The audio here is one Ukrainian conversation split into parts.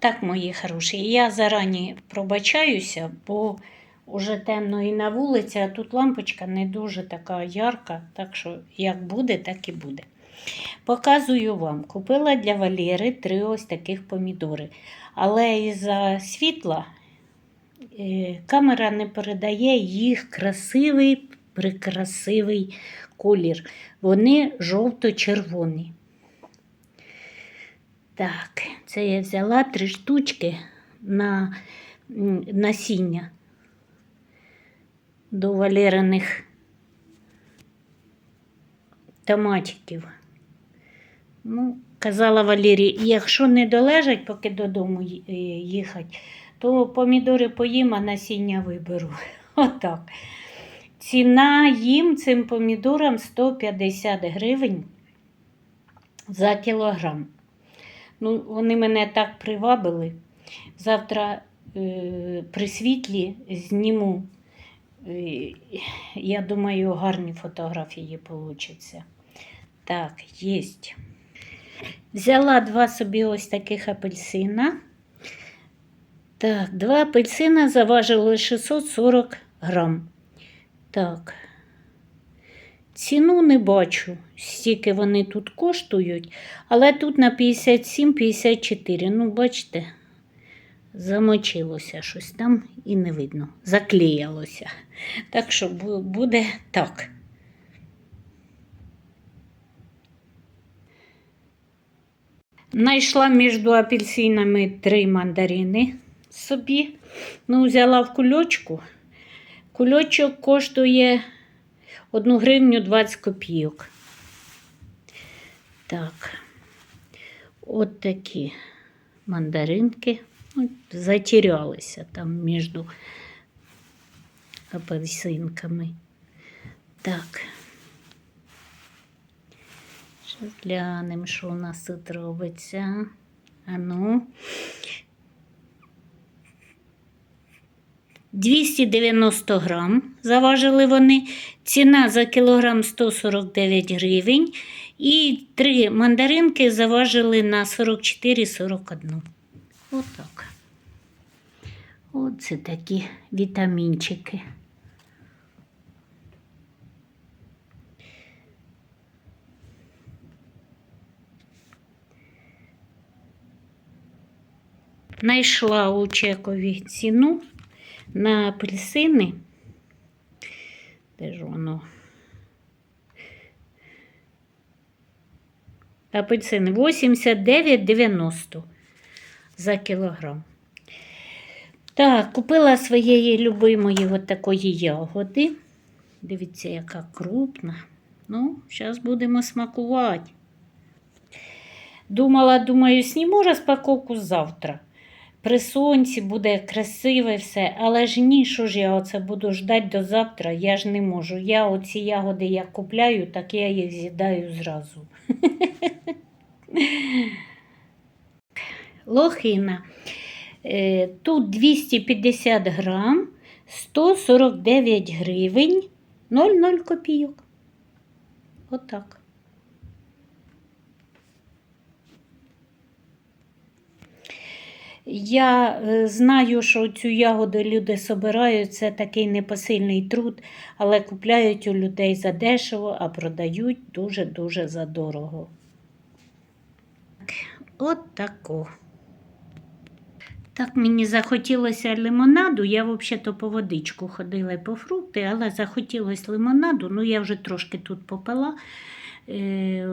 Так, мої хороші, я зарані пробачаюся, бо уже темно і на вулиці, а тут лампочка не дуже така ярка, так що як буде, так і буде. Показую вам. Купила для Валєри три ось таких помідори. Але із-за світла е, камера не передає їх красивий, прикрасивий колір. Вони жовто-червоні. Так, це я взяла три штучки на насіння до валериних томатиків. Ну, казала Валерій, якщо не долежать, поки додому е, їхати, то помідори поїм, а насіння виберу. Отак. Ціна їм цим помідорам 150 гривень за кілограм. Ну, вони мене так привабили. Завтра е, при світлі зніму. Е, я думаю, гарні фотографії получаться. Так, єсть. Взяла два собі ось таких апельсина. Так, два апельсина заважили 640 грам. Так. Ціну не бачу, стільки вони тут коштують, але тут на 57-54. Ну, бачите, замочилося щось там і не видно. Заклеялося. Так що буде так. Найшла між апельсинами три мандарини собі. Ну, взяла в кульочку. Кульочок коштує 1 гривню 20 копійок. Так, от такі мандаринки. Ну, затерялися там між апельсинками. Так. Зараз глянемо, що у нас тут робиться. А ну. 290 грам заважили вони. Ціна за кілограм 149 гривень. І три мандаринки заважили на 44-41. Отак. Оце такі вітамінчики. Найшла у чекові ціну на апельсини. Де ж воно? Апельсини 89,90 за кілограм. Так, купила своєї любимої от такої ягоди. Дивіться, яка крупна. Ну, зараз будемо смакувати. Думала, думаю, сніму розпаковку завтра. При сонці буде красиве все, але ж ні, що ж я оце буду ждати до завтра, я ж не можу. Я оці ягоди як купляю, так я їх з'їдаю зразу. Лохина. Е, Тут 250 грам, 149 гривень, 0,0 копійок. Отак. Я е, знаю, що цю ягоду люди собирають, це такий непосильний труд, але купляють у людей за дешево, а продають дуже-дуже задорого. От тако. Так мені захотілося лимонаду. Я взагалі по водичку ходила по фрукти, але захотілося лимонаду. Ну, я вже трошки тут попила. Е,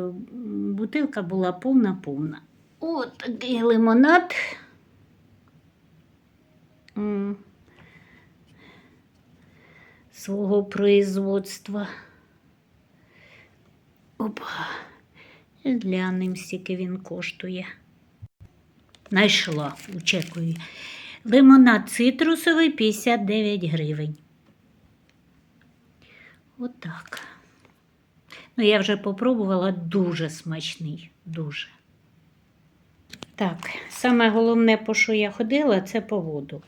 бутилка була повна-повна. От такий лимонад. Свого производства. Опа. Глянемо, скільки він коштує. Найшла, очікую. Лимонад цитрусовий 59 гривень. Отак. Ну, я вже попробувала дуже смачний, дуже. Так, саме головне, по що я ходила, це по воду.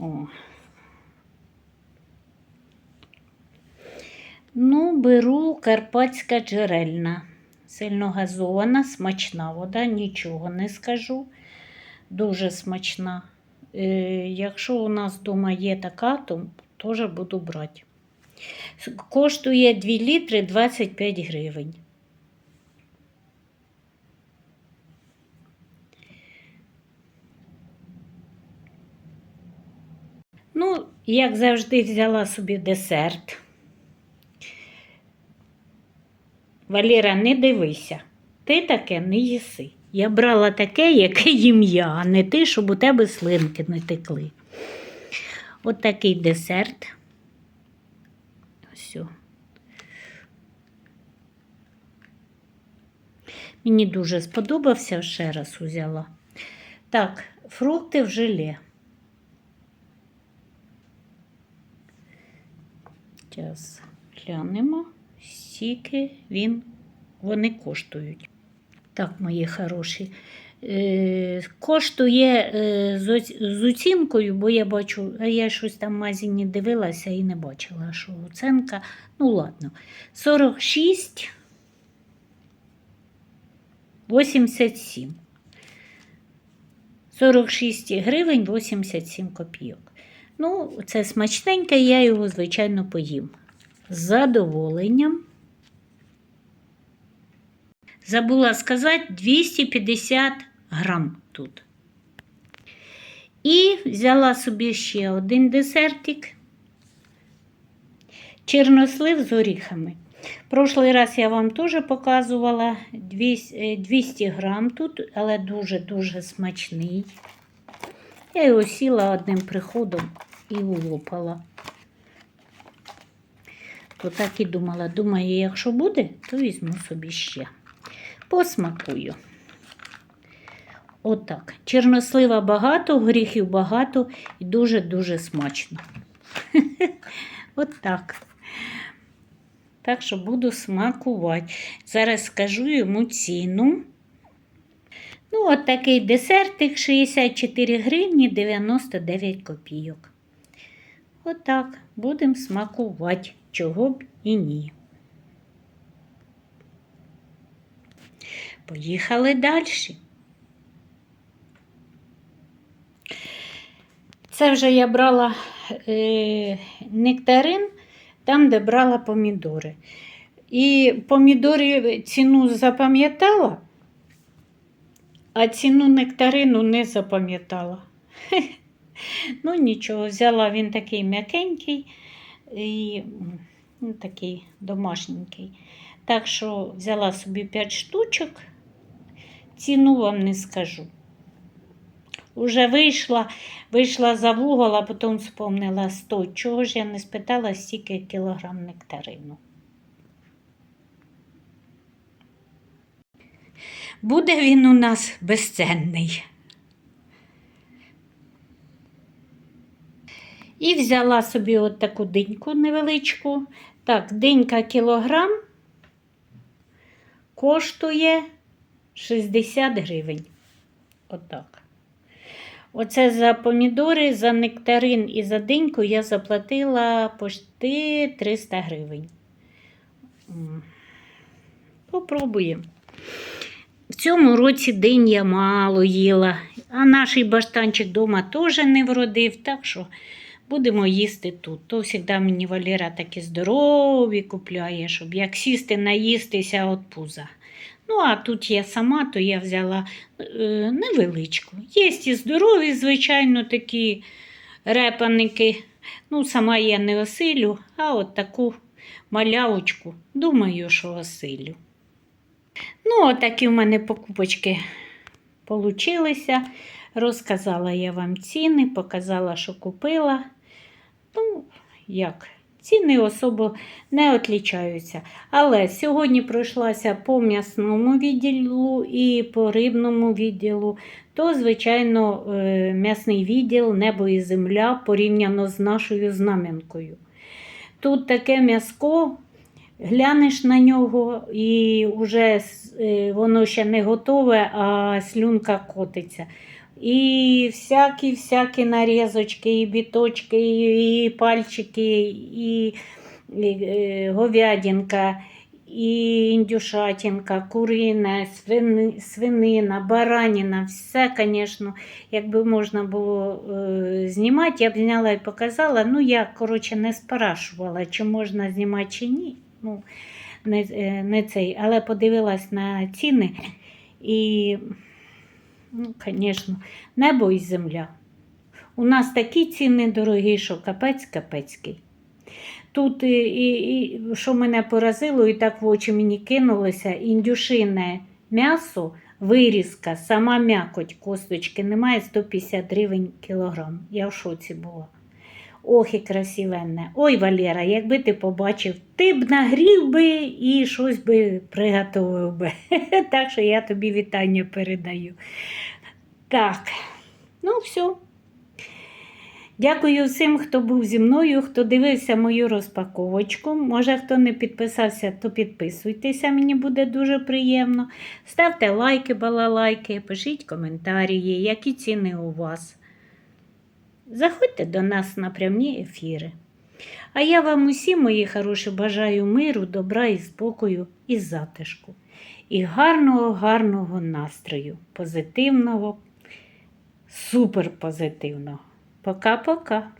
О. Ну, беру карпатська джерельна. Сильно газована, смачна вода, нічого не скажу. дуже смачна. Е, якщо у нас вдома є така, то теж буду брати. Коштує 2 літри 25 гривень. Ну, як завжди, взяла собі десерт. Валіра, не дивися, ти таке не їси. Я брала таке, яке їм я, а не ти, щоб у тебе слинки не текли. От такий десерт. О. Мені дуже сподобався, ще раз узяла. Так, фрукти в желе. Зараз глянемо, скільки він, вони коштують. Так, мої хороші. Е, коштує е, з, оцінкою, бо я бачу, а я щось там в магазині дивилася і не бачила, що оценка. Ну, ладно. 46 87. 46 гривень 87 копійок. Ну, це смачненьке, я його, звичайно, поїм. З задоволенням. Забула сказати 250 грам тут. І взяла собі ще один десертик. Чернослив з оріхами. Прошлий раз я вам теж показувала 200 е, 200 грам тут, але дуже-дуже смачний. Я його сіла одним приходом і улопала. То так і думала, думаю, якщо буде, то візьму собі ще. Посмакую. Отак. Чернослива багато, горіхів багато і дуже-дуже смачно. Отак. Так що буду смакувати. Зараз скажу йому ціну. Ну, от такий десертик 64 гривні 99 копійок. Отак, будемо смакувати, чого б і ні. Поїхали далі. Це вже я брала е, нектарин там, де брала помідори. І помідори ціну запам'ятала, а ціну нектарину не запам'ятала. Ну, нічого, взяла він такий м'якенький і ну, такий домашненький. Так що взяла собі 5 штучок, ціну вам не скажу. Уже вийшла, вийшла за вугол, а потім спомнила 100. Чого ж я не спитала, стільки кілограм нектарину. Буде він у нас безценний. І взяла собі от таку диньку невеличку. Так, динька кілограм коштує 60 гривень. Отак. Оце за помідори, за нектарин і за диньку я заплатила почти 300 гривень. Попробуємо. В цьому році динь я мало їла, а наш баштанчик вдома теж не вродив, так що будемо їсти тут. То завжди мені Валера такі здорові купляє, щоб як сісти, наїстися від пуза. Ну, а тут я сама, то я взяла е, невеличку. Є і здорові, звичайно, такі репаники. Ну, сама я не осилю, а от таку малявочку, думаю, що осилю. Ну, отакі в мене покупочки получилися. Розказала я вам ціни, показала, що купила. Ну, як, ціни особо не отлічаються. Але сьогодні пройшлася по м'ясному відділу і по рибному відділу, то, звичайно, е, м'ясний відділ небо і земля порівняно з нашою знам'янкою. Тут таке м'яско, глянеш на нього, і вже е, воно ще не готове, а слюнка котиться. І всякі-всякі нарізочки, і біточки, і пальчики, і, е, говядинка, і індюшатинка, курина, свини, свинина, бараніна, все, звісно, якби можна було е, знімати, я б зняла і показала. Ну, я, коротше, не спрашувала, чи можна знімати, чи ні. Ну, не, е, не цей, але подивилась на ціни і, ну, звісно, небо і земля. У нас такі ціни дорогі, що капець капецький. Тут, і, і, і, що мене поразило, і так в очі мені кинулося, індюшине м'ясо, вирізка, сама м'якоть, косточки немає 150 гривень кілограм. Я в шоці була. Ох, і красивенне. Ой, Валера, якби ти побачив, ти б нагрів би і щось би приготовив би. Так що я тобі вітання передаю. Так, ну все. Дякую всім, хто був зі мною, хто дивився мою розпаковочку. Може, хто не підписався, то підписуйтеся, мені буде дуже приємно. Ставте лайки, балалайки, пишіть коментарі, які ціни у вас. Заходьте до нас на прямі ефіри. А я вам усі, мої хороші, бажаю миру, добра і спокою і затишку. І гарного, гарного настрою, позитивного, суперпозитивного. Пока-пока.